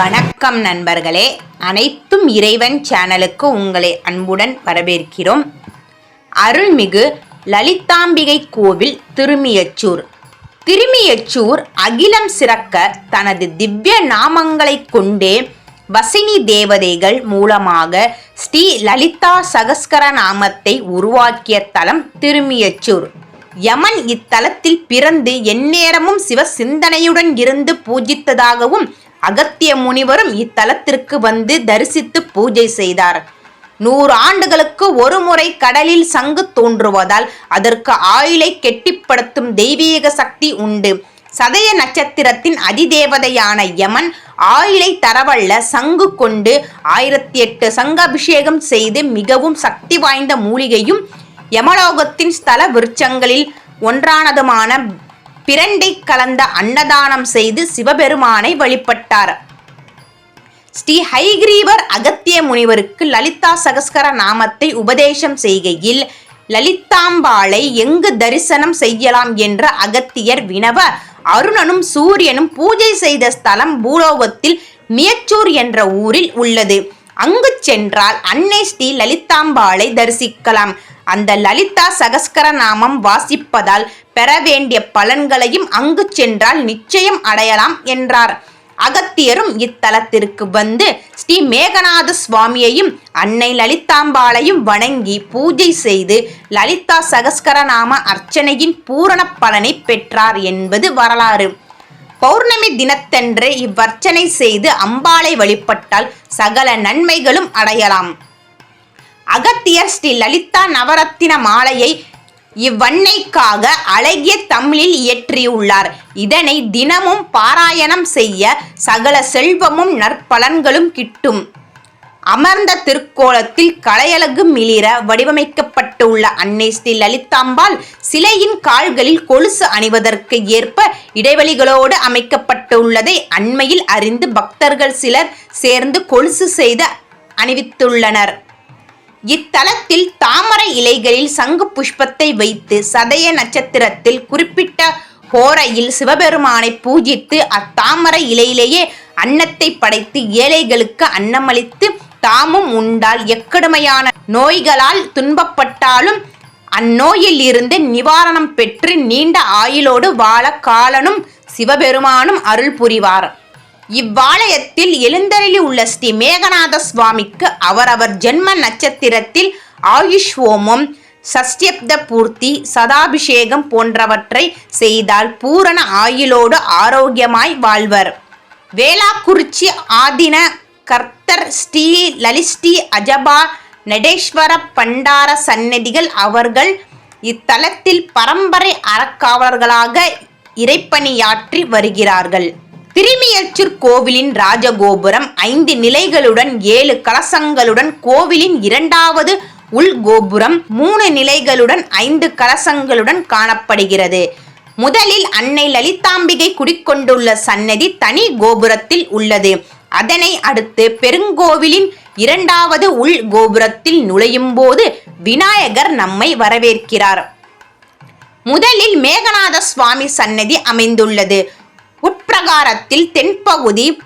வணக்கம் நண்பர்களே. அனைத்தும் இறைவன் சேனலுக்கு உங்களை அன்புடன் வரவேற்கிறோம். அருள்மிகு லலிதாம்பிகை கோவில் திருமியச்சூர். திருமியச்சூர் அகிலம் சிறக்க தனது திவ்ய நாமங்களைக் கொண்டே வசினி தேவதைகள் மூலமாக ஸ்ரீ லலிதா சகஸ்கர நாமத்தை உருவாக்கிய தலம் திருமியச்சூர். யமன் இத்தலத்தில் பிறந்து எந்நேரமும் சிவ சிந்தனையுடன் இருந்து பூஜித்ததாகவும் அகத்திய முனிவரும் இத்தலத்திற்கு வந்து தரிசித்து பூஜை செய்தார். நூறு ஆண்டுகளுக்கு ஒரு முறை கடலில் சங்கு தோன்றுவதால் அதற்கு ஆயுளை கெட்டிப்படுத்தும் தெய்வீக சக்தி உண்டு. சதய நட்சத்திரத்தின் அதிதேவதையான யமன் ஆயுளை தரவல்ல சங்கு கொண்டு ஆயிரத்தி எட்டு சங்காபிஷேகம் செய்து மிகவும் சக்தி வாய்ந்த மூலிகையும் யமலோகத்தின் ஸ்தல விருட்சங்களில் ஒன்றானதுமான பிரண்டை கலந்த அன்னதானம் செய்து சிவபெருமானை வழிபட்டார். ஸ்ரீ ஹைகிரீவர் அகத்திய முனிவருக்கு லலிதா சகஸ்கர நாமத்தை உபதேசம் செய்கையில் லலிதாம்பாளை எங்கு தரிசனம் செய்யலாம்? என்ற அகத்தியர் வினவ அருணனும் சூரியனும் பூஜை செய்த ஸ்தலம் பூலோகத்தில் மியச்சூர் என்ற ஊரில் உள்ளது. அங்கு சென்றால் அன்னை ஸ்ரீ லலிதாம்பாளை தரிசிக்கலாம். அந்த லலிதா சகஸ்கர நாமம் வாசிப்பதால் பெற வேண்டிய பலன்களையும் அங்கு சென்றால் நிச்சயம் அடையலாம் என்றார். அகத்தியரும் இத்தலத்திற்கு வந்து ஸ்ரீ மேகநாத சுவாமியையும் அன்னை லலிதாம்பாளையும் வணங்கி பூஜை செய்து லலிதா சகஸ்கர நாம அர்ச்சனையின் பூரண பலனை பெற்றார் என்பது வரலாறு. பௌர்ணமி தினத்தன்று இவ்வர்ச்சனை செய்து அம்பாளை வழிபட்டால் சகல நன்மைகளும் அடையலாம். அகத்தியர் ஸ்ரீ லலிதா நவரத்தின மாலையை இவ்வன்னைக்காக அழகிய தமிழில் இயற்றியுள்ளார். இதனை தினமும் பாராயணம் செய்ய சகல செல்வமும் நற்பலன்களும் கிட்டும். அமர்ந்த திருக்கோலத்தில் கலையழகு மிளிர வடிவமைக்கப்பட்டுள்ள அன்னை ஸ்ரீ லலிதாம்பாள் சிலையின் கால்களில் கொலுசு அணிவதற்கு ஏற்ப இடைவெளிகளோடு அமைக்கப்பட்டுள்ளதை அண்மையில் அறிந்து பக்தர்கள் சிலர் சேர்ந்து கொலுசு செய்து அணிவித்துள்ளனர். இத்தலத்தில் தாமரை இலைகளில் சங்கு புஷ்பத்தை வைத்து சதய நட்சத்திரத்தில் குறிப்பிட்ட ஹோரையில் சிவபெருமானை பூஜித்து அத்தாமரை இலையிலேயே அன்னத்தை படைத்து ஏழைகளுக்கு அன்னமளித்து தாமும் உண்டால் எக்கடுமையான நோய்களால் துன்பப்பட்டாலும் அந்நோயில் இருந்து நிவாரணம் பெற்று நீண்ட ஆயுளோடு வாழ காலனும் சிவபெருமானும் அருள் புரிவார். இவ்வாலயத்தில் எழுந்தருளி உள்ள ஸ்ரீ மேகநாத சுவாமிக்கு அவரவர் ஜென்ம நட்சத்திரத்தில் ஆயுஷ் ஹோமம் சஷ்டியப்த பூர்த்தி சதாபிஷேகம் போன்றவற்றை செய்தால் பூரண ஆயுளோடு ஆரோக்கியமாய் வாழ்வர். வேளாக்குறிச்சி ஆதின கர்த்தர் ஸ்ரீ லலிஸ்ரீ அஜபா நடேஸ்வர பண்டார சந்நதிகள் அவர்கள் இத்தலத்தில் பரம்பரை அறக்காவலர்களாக இறைப்பணியாற்றி வருகிறார்கள். திருமியச்சூர் கோவிலின் ராஜகோபுரம் ஐந்து நிலைகளுடன் ஏழு கலசங்களுடன் கோவிலின் இரண்டாவது உள் கோபுரம் மூணு நிலைகளுடன் ஐந்து கலசங்களுடன் காணப்படுகிறது. முதலில் அன்னை லலிதாம்பிகை குடிக்கொண்டுள்ள சன்னதி தனி கோபுரத்தில் உள்ளது. அதனை அடுத்து பெருங்கோவிலின் இரண்டாவது உள் கோபுரத்தில் நுழையும் போது விநாயகர் நம்மை வரவேற்கிறார். முதலில் மேகநாத சுவாமி சன்னதி அமைந்துள்ளது. உட்பிரகாரத்தில் தென்பகுதி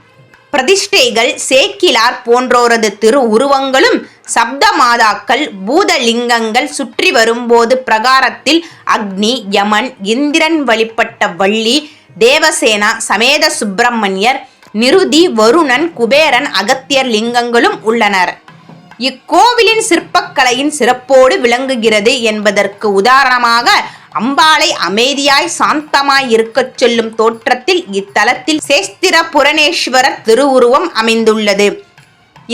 பிரதிஷ்டைகள் சேக்கிலார் போன்றோரது திரு உருவங்களும் சப்த மாதாக்கள் பூதலிங்கங்கள் சுற்றி வரும்போது பிரகாரத்தில் அக்னி யமன் இந்திரன் வழிபட்ட வள்ளி தேவசேனா சமேத சுப்பிரமணியர் நிருதி வருணன் குபேரன் அகத்தியர் லிங்கங்களும் உள்ளனர். இக்கோவிலின் சிற்பக்கலையின் சிறப்போடு விளங்குகிறது என்பதற்கு உதாரணமாக அம்பாளை அமைதியாய் சாந்தமாய் இருக்கச் சொல்லும் தோற்றத்தில் இத்தலத்தில் சேஸ்திர புரணேஸ்வரர் திருவுருவம் அமைந்துள்ளது.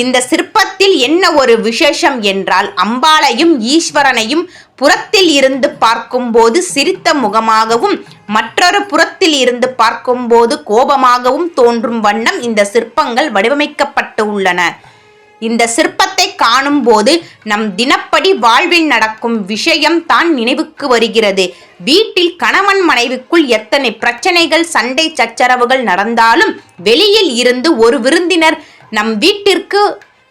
இந்த சிற்பத்தில் என்ன ஒரு விசேஷம் என்றால் அம்பாளையும் ஈஸ்வரனையும் புறத்தில் இருந்து பார்க்கும்போது சிரித்த முகமாகவும் மற்றொரு புறத்தில் இருந்து பார்க்கும்போது கோபமாகவும் தோன்றும் வண்ணம் இந்த சிற்பங்கள் வடிவமைக்கப்பட்டு உள்ளன. இந்த சிற்பத்தை காணும்போது நம் தினப்படி வாழ்வில் நடக்கும் விஷயம் தான் நினைவுக்கு வருகிறது. வீட்டில் கணவன் மனைவிக்குள் எத்தனை பிரச்சனைகள் சண்டை சச்சரவுகள் நடந்தாலும் வெளியில் இருந்து ஒரு விருந்தினர் நம் வீட்டிற்கு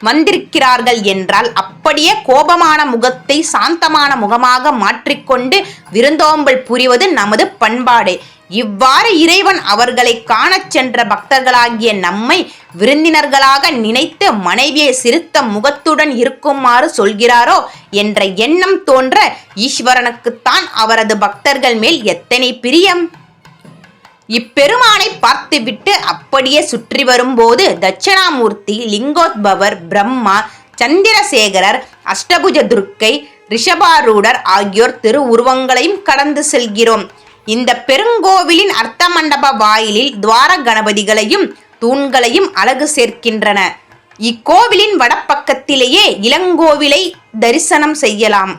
வந்திருக்கிறார்கள் என்றால் அப்படியே கோபமான முகத்தை சாந்தமான முகமாக மாற்றிக்கொண்டு விருந்தோம்பல் புரிவது நமது பண்பாடு. இவ்வாறு இறைவன் அவர்களை காணச் சென்ற பக்தர்களாகிய நம்மை விருந்தினர்களாக நினைத்து மனைவியை சிறுத்த முகத்துடன் இருக்குமாறு சொல்கிறாரோ என்ற எண்ணம் தோன்ற ஈஸ்வரனுக்குத்தான் அவரது பக்தர்கள் மேல் எத்தனை பிரியம்? இப்பெருமானை பார்த்துவிட்டு அப்படியே சுற்றி வரும்போது தட்சிணாமூர்த்தி லிங்கோத்பவர் பிரம்மா சந்திரசேகரர் அஷ்டபுஜ துர்க்கை ரிஷபாரூடர் ஆகியோர் திரு உருவங்களையும் கடந்து செல்கிறோம். இந்த பெருங்கோவிலின் அர்த்த மண்டப வாயிலில் துவார கணபதிகளையும் தூண்களையும் அழகு சேர்க்கின்றன. இக்கோவிலின் வடப்பக்கத்திலேயே இளங்கோவிலை தரிசனம் செய்யலாம்.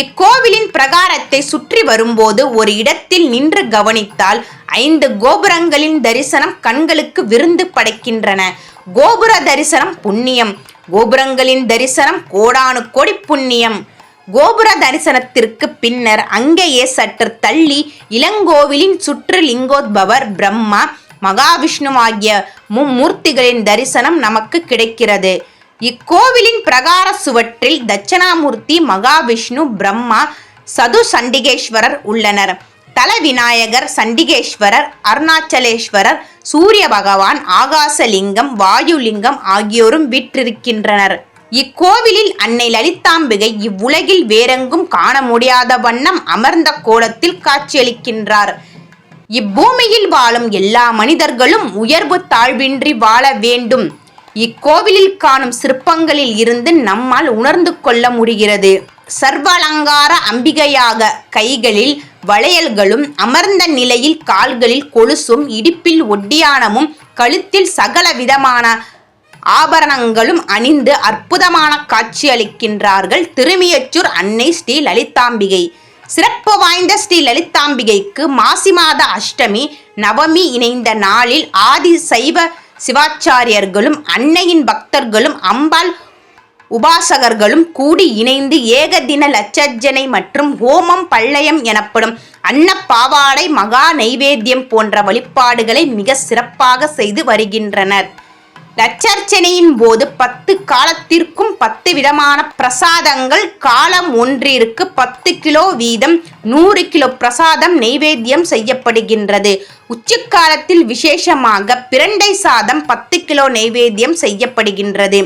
இக்கோவிலின் பிரகாரத்தை சுற்றி வரும்போது ஒரு இடத்தில் நின்று கவனித்தால் ஐந்து கோபுரங்களின் தரிசனம் கண்களுக்கு விருந்து படைக்கின்றன. கோபுர தரிசனம் புண்ணியம். கோபுரங்களின் தரிசனம் கோடானு கோடி புண்ணியம். கோபுர தரிசனத்திற்கு பின்னர் அங்கேயே சற்று தள்ளி இளங்கோவிலின் சுற்று லிங்கோத்பவர் பிரம்மா மகாவிஷ்ணு ஆகிய மும்மூர்த்திகளின் தரிசனம் நமக்கு கிடைக்கிறது. இக்கோவிலின் பிரகார சுவற்றில் தட்சணாமூர்த்தி மகாவிஷ்ணு பிரம்மா சது சண்டிகேஸ்வரர் உள்ளனர். தல விநாயகர் சண்டிகேஸ்வரர் அருணாச்சலேஸ்வரர் சூரிய பகவான் ஆகாசலிங்கம் வாயுலிங்கம் ஆகியோரும் விற்றிருக்கின்றனர். இக்கோவிலில் அன்னை லலிதாம்பிகை இவ்வுலகில் வேறெங்கும் காண முடியாத வண்ணம் அமர்ந்த கோலத்தில் காட்சியளிக்கின்றார். இப்பூமியில் வாழும் எல்லா மனிதர்களும் உயர்வு தாழ்வின்றி வாழ வேண்டும். இக்கோவிலில் காணும் சிற்பங்களில் இருந்து நம்மால் உணர்ந்து கொள்ள முடிகிறது. சர்வலங்கார அம்பிகையாக கைகளில் வளையல்களும் அமர்ந்த நிலையில் கால்களில் கொலுசும் இடுப்பில் ஒட்டியானமும் கழுத்தில் சகல விதமான ஆபரணங்களும் அணிந்து அற்புதமான காட்சி அளிக்கின்றார்கள் திருமியச்சூர் அன்னை ஸ்ரீ லலிதாம்பிகை. சிறப்பு வாய்ந்த ஸ்ரீ லலிதாம்பிகைக்கு மாசி மாத அஷ்டமி நவமி இணைந்த நாளில் ஆதி சைவ சிவாச்சாரியர்களும் அன்னையின் பக்தர்களும் அம்பாள் உபாசகர்களும் கூடி இணைந்து ஏகதின லட்சஜனை மற்றும் ஹோமம் பள்ளயம் எனப்படும் அன்னப்பாவாடை மகா நைவேத்தியம் போன்ற வழிபாடுகளை மிக சிறப்பாக செய்து வருகின்றனர். லட்சர்ச்சனையின் போது பத்து காலத்திற்கும் பத்து விதமான பிரசாதங்கள் காலம் ஒன்றிற்கு பத்து கிலோ வீதம் நூறு கிலோ பிரசாதம் நெய்வேத்தியம் செய்யப்படுகின்றது. உச்சிக்காலத்தில் விசேஷமாக பிரண்டை சாதம் பத்து கிலோ நெய்வேத்தியம் செய்யப்படுகின்றது.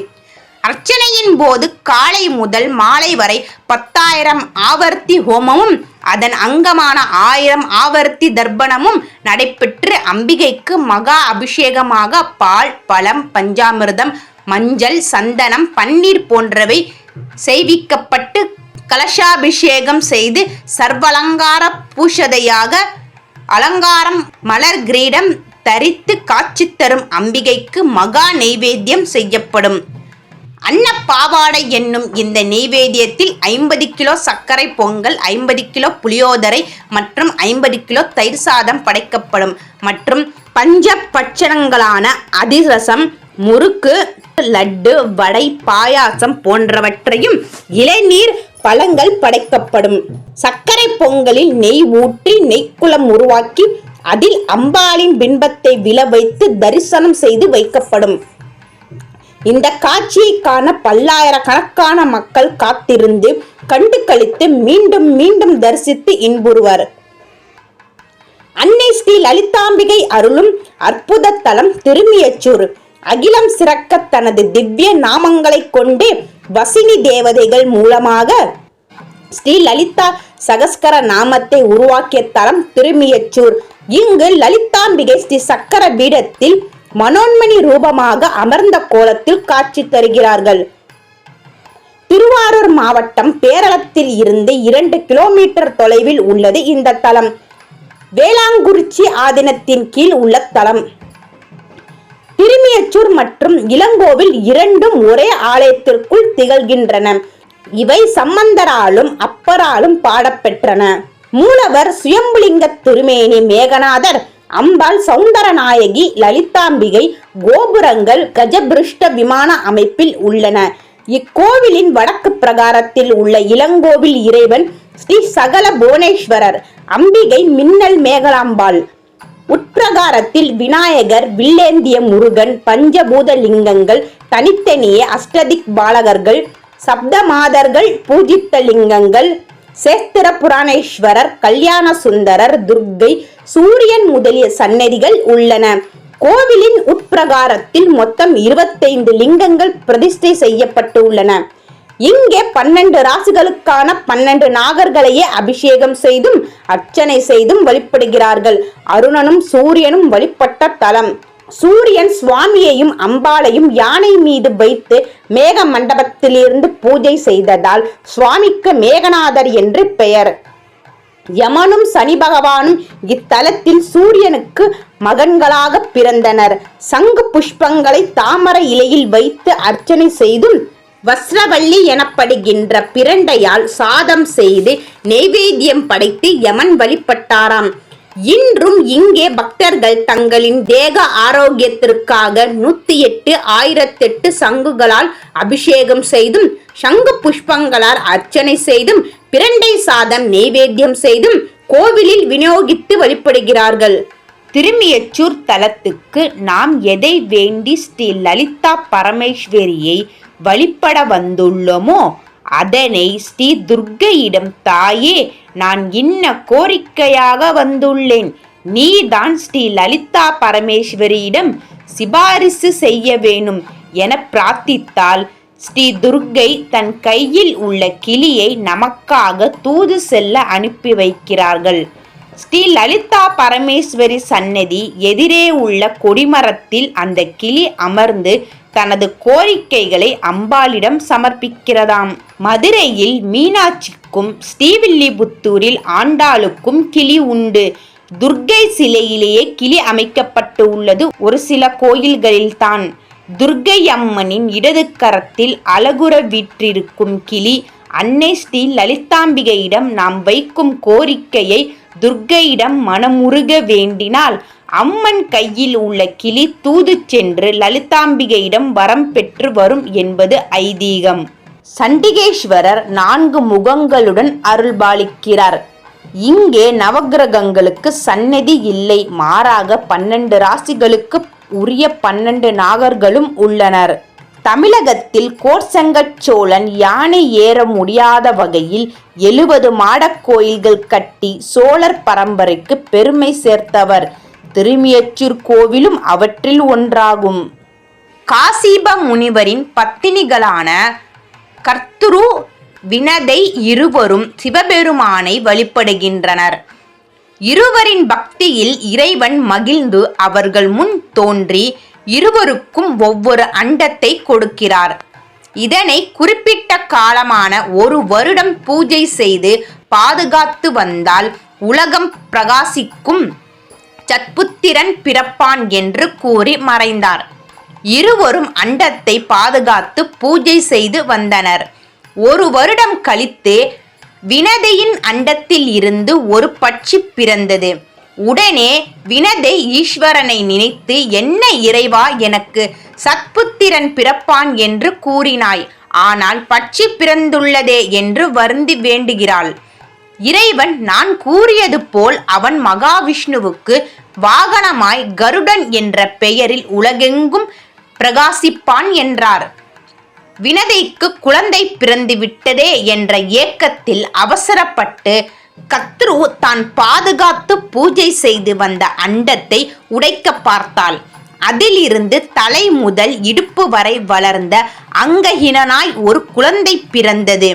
அர்ச்சனையின் போது காலை முதல் மாலை வரை பத்தாயிரம் ஆவர்த்தி ஹோமமும் அதன் அங்கமான ஆயிரம் ஆவர்த்தி தர்ப்பணமும் நடைபெற்று அம்பிகைக்கு மகா அபிஷேகமாக பால் பழம் பஞ்சாமிர்தம் மஞ்சள் சந்தனம் பன்னீர் போன்றவை செய்விக்கப்பட்டு கலசாபிஷேகம் செய்து சர்வலங்கார பூஷதையாக அலங்காரம் மலர் கிரீடம் தரித்து காட்சி தரும் அம்பிகைக்கு மகா நெய்வேத்தியம் செய்யப்படும். அன்னப்பாவாடை என்னும் இந்த நெய்வேத்தியத்தில் ஐம்பது கிலோ சர்க்கரை பொங்கல் ஐம்பது கிலோ புளியோதரை மற்றும் ஐம்பது கிலோ தயிர் சாதம் படைக்கப்படும். மற்றும் பஞ்ச பட்சணங்களான அதிரசம் முறுக்கு லட்டு வடை பாயாசம் போன்றவற்றையும் இளநீர் பழங்கள் படைக்கப்படும். சர்க்கரை பொங்கலில் நெய் ஊற்றி நெய்க்குளம் உருவாக்கி அதில் அம்பாளின் பின்பத்தை விழ வைத்து தரிசனம் செய்து வைக்கப்படும். இந்த காட்சியை காண பல்லாயிரக்கணக்கான மக்கள் காத்திருந்து கண்டு கழித்து மீண்டும் மீண்டும் தரிசித்து இன்புறுவர். அன்னை ஸ்ரீ லலிதாம்பிகை அருளும் அற்புத தலம் திருமியச்சூர். அகிலம் சிறக்க தனது திவ்ய நாமங்களை கொண்டு வசினி தேவதைகள் மூலமாக ஸ்ரீ லலிதா சகஸ்கர நாமத்தை உருவாக்கிய தலம் திருமியச்சூர். இங்கு லலிதாம்பிகை ஸ்ரீ சக்கர பீடத்தில் மனோன்மணி ரூபமாக அமர்ந்த கோலத்தில் காட்சி தருகிறார்கள். திருவாரூர் மாவட்டம் பேரளத்தில் இருந்து இரண்டு கிலோமீட்டர் தொலைவில் உள்ளது இந்த தலம். வேளாங்குறிச்சி ஆதீனத்தின் கீழ் உள்ள தலம். திருமியச்சூர் மற்றும் இளங்கோவில் இரண்டும் ஒரே ஆலயத்திற்குள் திகழ்கின்றன. இவை சம்பந்தராலும் அப்பராலும் பாடப்பெற்றன. மூலவர் சுயம்புலிங்க திருமேனி மேகநாதர் அம்பாள் சௌந்தரநாயகி லலிதாம்பிகை கோபுரங்கள் கஜபிருஷ்ட விமான அமைப்பில் உள்ளன. இக்கோவிலின் வடக்கு பிரகாரத்தில் உள்ள இளங்கோவில் இறைவன் ஸ்ரீ சகல புவனேஸ்வரர் அம்பிகை மின்னல் மேகலாம்பாள். உட்பிரகாரத்தில் விநாயகர் வில்லேந்திய முருகன் பஞ்சபூத லிங்கங்கள் தனித்தனியே அஷ்டதிக் பாலகர்கள் சப்தமாதர்கள் பூஜித்த லிங்கங்கள் சேஸ்திர புராணேஸ்வரர் கல்யாண சுந்தரர் துர்க்கை சூரியன் முதலிய சன்னதிகள் உள்ளன. கோவிலின் உட்பிரகாரத்தில் மொத்தம் இருபத்தைந்து லிங்கங்கள் பிரதிஷ்டை செய்யப்பட்டு உள்ளன. இங்கே பன்னெண்டு ராசிகளுக்கான பன்னெண்டு நாகர்களையே அபிஷேகம் செய்தும் அர்ச்சனை செய்தும் வழிபடுகிறார்கள். அருணனும் சூரியனும் வழிபட்ட தலம். சூரியன் சுவாமியையும் அம்பாளையும் யானை மீது வைத்து மேக மண்டபத்திலிருந்து பூஜை செய்ததால் சுவாமிக்கு மேகநாதர் என்று பெயர். யமனும் சனி பகவானும் இத்தலத்தில் சூரியனுக்கு மகன்களாக பிறந்தனர். சங்கு புஷ்பங்களை தாமரை இலையில் வைத்து அர்ச்சனை செய்தும் வஸ்ரவள்ளி எனப்படுகின்ற பிரண்டையால் சாதம் செய்து நெய்வேத்தியம் படைத்து யமன் வழிபட்டாராம். இன்றும் இங்கே பக்தர்கள் தங்களின் தேக ஆரோக்கியத்திற்காக நூத்தி எட்டு ஆயிரத்தெட்டு சங்குகளால் அபிஷேகம் செய்தும் சங்கு புஷ்பங்களால் அர்ச்சனை செய்தும் பிரண்டை சாதம் நெய்வேத்தியம் செய்தும் கோவிலில் விநியோகித்து வழிபடுகிறார்கள். திருமியச்சூர் தலத்துக்கு நாம் எதை வேண்டி ஸ்ரீ லலிதா பரமேஸ்வரியை வழிபட வந்துள்ளோமோ அதனை ஸ்ரீ துர்க்கையிடம் தாயே நான் இன்ன கோரிக்கையாக வந்துள்ளேன். நீதான் ஸ்ரீ லலிதா பரமேஸ்வரியிடம் சிபாரிசு செய்ய வேணும் என பிரார்த்தித்தால் ஸ்ரீ துர்க்கை தன் கையில் உள்ள கிளியை நமக்காக தூது செல்ல அனுப்பி வைக்கிறார்கள். ஸ்ரீ லலிதா பரமேஸ்வரி சன்னதி எதிரே உள்ள கொடிமரத்தில் அந்த கிளி அமர்ந்து தனது கோரிக்கைகளை அம்பாளிடம் சமர்ப்பிக்கிறதாம். மதுரையில் மீனாட்சிக்கும் ஸ்ரீவில்லிபுத்தூரில் ஆண்டாளுக்கும் கிளி உண்டு. துர்க்கை சிலையிலேயே கிளி அமைக்கப்பட்டு உள்ளது ஒரு சில கோயில்களில்தான். துர்க்கை அம்மனின் இடது கரத்தில் அழகுற வீற்றிருக்கும் கிளி அன்னை ஸ்ரீ லலிதாம்பிகையிடம் நாம் வைக்கும் கோரிக்கையை துர்க்கையிடம் மனமுருக வேண்டினால் அம்மன் கையில் உள்ள கிளி தூது சென்று லலிதாம்பிகையிடம் வரம் பெற்று வரும் என்பது ஐதீகம். சண்டிகேஸ்வரர் நான்கு முகங்களுடன் அருள்பாலிக்கிறார். இங்கே நவக்கிரகங்களுக்கு சந்நிதி இல்லை. மாறாக பன்னெண்டு ராசிகளுக்கு உரிய பன்னெண்டு நாகர்களும் உள்ளனர். தமிழகத்தில் கோர்சங்கச் சோழன் யானை ஏற முடியாத வகையில் எழுபது மாடக் கோயில்கள் கட்டி சோழர் பரம்பரைக்கு பெருமை சேர்த்தவர். திருமியச்சூர் கோவிலும் அவற்றில் ஒன்றாகும். காசிப முனிவரின் பத்தினிகளான கர்த்துரு வினதை இருவரும் சிவபெருமானை வழிபடுகின்றனர். இருவரின் பக்தியில் இறைவன் மகிழ்ந்து அவர்கள் முன் தோன்றி இருவருக்கும் ஒவ்வொரு அண்டத்தை கொடுக்கிறார். இதனை குறிப்பிட்ட காலமான ஒரு வருடம் பூஜை செய்து பாதுகாத்து வந்தால் உலகம் பிரகாசிக்கும் சத்புத்திரன் பிறப்பான் என்று கூறி மறைந்தார். இருவரும் அண்டத்தை பாதுகாத்து பூஜை செய்து வந்தனர். ஒரு வருடம் கழித்து வினதையின் அண்டத்தில் இருந்து ஒரு பட்சி பிறந்தது. உடனே வினதை ஈஸ்வரனை நினைத்து என்ன இறைவா எனக்கு சத்புத்திரன் பிறப்பான் என்று கூறினாய். ஆனால் பட்சி பிறந்துள்ளதே என்று வருந்தி வேண்டுகிறாள். இறைவன் நான் கூறியது போல் அவன் மகாவிஷ்ணுவுக்கு வாகனமாய் கருடன் என்ற பெயரில் உலகெங்கும் பிரகாசிப்பான் என்றார். வினதைக்கு குழந்தை பிறந்து விட்டதே என்ற ஏக்கத்தில் அவசரப்பட்டு கத்ரு தான் பாதுகாத்து பூஜை செய்து வந்த அண்டத்தை உடைக்க பார்த்தாள். அதிலிருந்து தலை முதல் இடுப்பு வரை வளர்ந்த அங்கஹீனனாய் ஒரு குழந்தை பிறந்தது.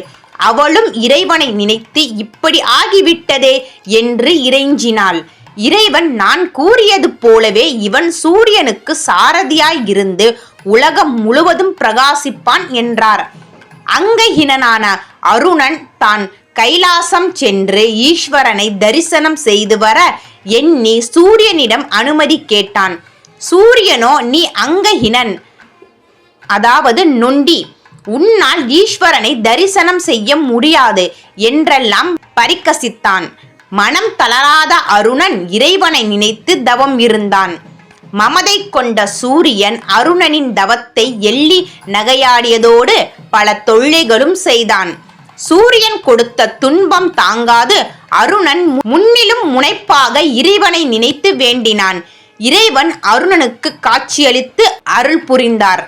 அவளும் இறைவனை நினைத்து இப்படி ஆகிவிட்டதே என்று இறைஞ்சினாள். இறைவன் நான் கூறியது போலவே இவன் சூரியனுக்கு சாரதியாய் இருந்து உலகம் முழுவதும் பிரகாசிப்பான் என்றார். அங்கஹீனனான அருணன் தான் கைலாசம் சென்று ஈஸ்வரனை தரிசனம் செய்து வர எண்ணி சூரியனிடம் அனுமதி கேட்டான். சூரியனோ நீ அங்கஹினன் அதாவது நொண்டி உன்னால் ஈஸ்வரனை தரிசனம் செய்ய முடியாது என்றெல்லாம் பரிக்கசித்தான். மனம் தளராத அருணன் இறைவனை நினைத்து தவம் இருந்தான். மமதை கொண்ட சூரியன் அருணனின் தவத்தை எள்ளி நகையாடியதோடு பல தொல்லைகளும் செய்தான். சூரியன் கொடுத்த துன்பம் தாங்காது அருணன் முன்னிலும் முனைப்பாக இறைவனை நினைத்து வேண்டினான். இறைவன் அருணனுக்கு காட்சியளித்து அருள் புரிந்தார்.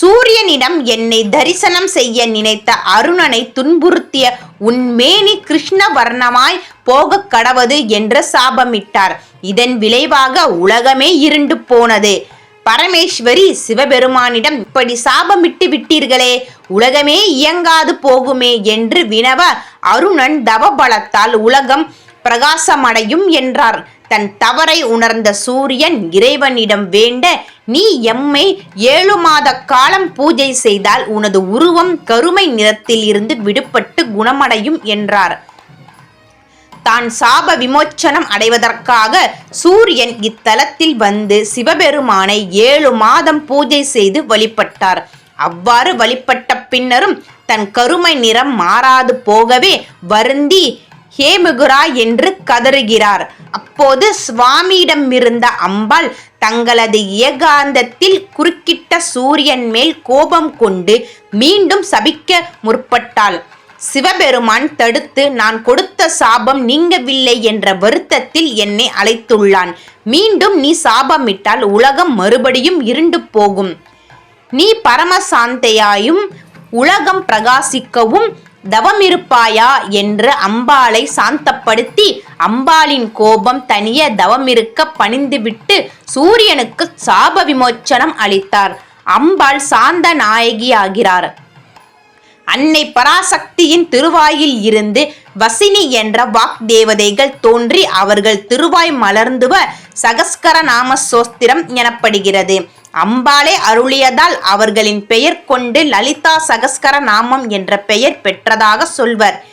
சூரியனிடம் என்னை தரிசனம் செய்ய நினைத்த அருணனை துன்புறுத்திய உன் மேனி கிருஷ்ண வர்ணமாய் போகக் கடவது என்று சாபமிட்டார். இதன் விளைவாக உலகமே இருண்டு போனது. பரமேஸ்வரி சிவபெருமானிடம் இப்படி சாபமிட்டு விட்டீர்களே உலகமே இயங்காது போகுமே என்று வினவ அருணன் தவபலத்தால் உலகம் பிரகாசமடையும் என்றார். தன் தவறை உணர்ந்த சூரியன் இறைவனிடம் வேண்ட நீ எம்மை ஏழு மாத காலம் பூஜை செய்தால் உனது உருவம் கருமை நிறத்தில் இருந்து விடுபட்டு குணமடையும் என்றார். தான் சாப விமோச்சனம் அடைவதற்காக சூரியன் இத்தலத்தில் வந்து சிவபெருமானை ஏழு மாதம் பூஜை செய்து வழிபட்டார். அவ்வாறு வழிபட்ட பின்னரும் தன் கருமை நிறம் மாறாது போகவே வருந்தி ஹேமுகுரா என்று கதறுகிறார். அப்போது சுவாமியிடமிருந்த அம்பாள் தங்களது ஏகாந்தத்தில் குறுக்கிட்ட சூரியன் மேல் கோபம் கொண்டு மீண்டும் சபிக்க முற்பட்டாள். சிவபெருமான் தடுத்து நான் கொடுத்த சாபம் நீங்கவில்லை என்ற வருத்தத்தில் என்னை அழைத்துள்ளான். மீண்டும் நீ சாபமிட்டால் உலகம் மறுபடியும் இருண்டு போகும். நீ பரமசாந்தையாயும் உலகம் பிரகாசிக்கவும் தவமிருப்பாயா என்று அம்பாளை சாந்தப்படுத்தி அம்பாளின் கோபம் தனிய தவமிருக்க பணிந்துவிட்டு சூரியனுக்கு சாப விமோச்சனம் அளித்தார். அம்பாள் சாந்த நாயகியாகிறார். அன்னை பராசக்தியின் திருவாயில் இருந்து வசினி என்ற வாக் தேவதைகள் தோன்றி அவர்கள் திருவாய் மலர்ந்துவ சகஸ்கர நாம சோஸ்திரம் எனப்படுகிறது. அம்பாளே அருளியதால் அவர்களின் பெயர் கொண்டு லலிதா சகஸ்கர நாமம் என்ற பெயர் பெற்றதாக சொல்வர்.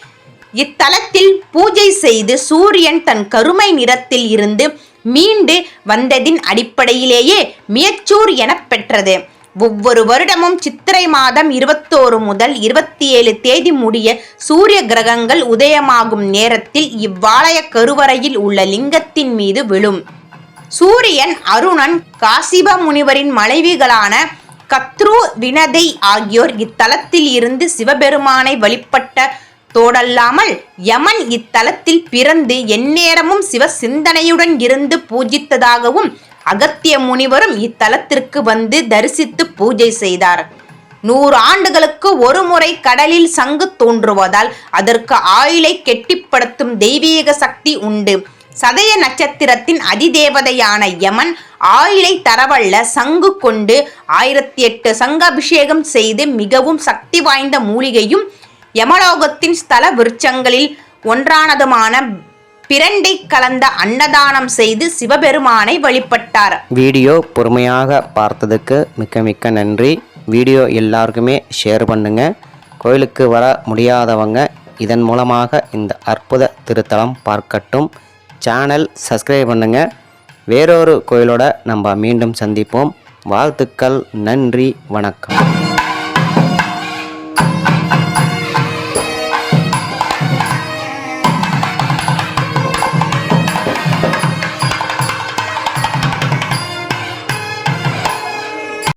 இத்தலத்தில் பூஜை செய்து சூரியன் தன் கருமை நிறத்தில் இருந்து மீண்டு வந்ததின் அடிப்படையிலேயே மியச்சூர் எனப் பெற்றது. ஒவ்வொரு வருடமும் சித்திரை மாதம் இருபத்தோரு முதல் இருபத்தி ஏழு தேதி முடிய சூரிய கிரகங்கள் உதயமாகும் நேரத்தில் இவ்வாலய கருவறையில் உள்ள லிங்கத்தின் மீது விழும். சூரியன் அருணன் காசிப முனிவரின் மனைவிகளான கத்ரு வினதை ஆகியோர் இத்தலத்தில் இருந்து சிவபெருமானை வழிபட்ட தோடல்லாமல் யமன் இத்தலத்தில் பிறந்து எந்நேரமும் சிவ சிந்தனையுடன் இருந்து பூஜித்ததாகவும் அகத்திய முனிவரும் இத்தலத்திற்கு வந்து தரிசித்து பூஜை செய்தார். நூறு ஆண்டுகளுக்கு ஒரு முறை கடலில் சங்கு தோன்றுவதால் அதற்கு ஆயுளை கெட்டிப்படுத்தும் தெய்வீக சக்தி உண்டு. சதய நட்சத்திரத்தின் அதிதேவதையான யமன் ஆயிலை தரவல்ல சங்கு கொண்டு ஆயிரத்தி எட்டு சங்காபிஷேகம் செய்து மிகவும் சக்தி வாய்ந்த மூலிகையும் யமலோகத்தின் ஸ்தல விருட்சங்களில் ஒன்றானதுமான பிரண்டை கலந்த அன்னதானம் செய்து சிவபெருமானை வழிபட்டார். வீடியோ பொறுமையாக பார்த்ததுக்கு மிக்க மிக்க நன்றி. வீடியோ எல்லாருக்குமே ஷேர் பண்ணுங்கள் கோயிலுக்கு வர முடியாதவங்க இதன் மூலமாக இந்த அற்புத திருத்தலம் பார்க்கட்டும். சேனல் சப்ஸ்கிரைப் பண்ணுங்கள் வேறொரு கோயிலோட நம்ம மீண்டும் சந்திப்போம். வாழ்த்துக்கள் நன்றி வணக்கம்.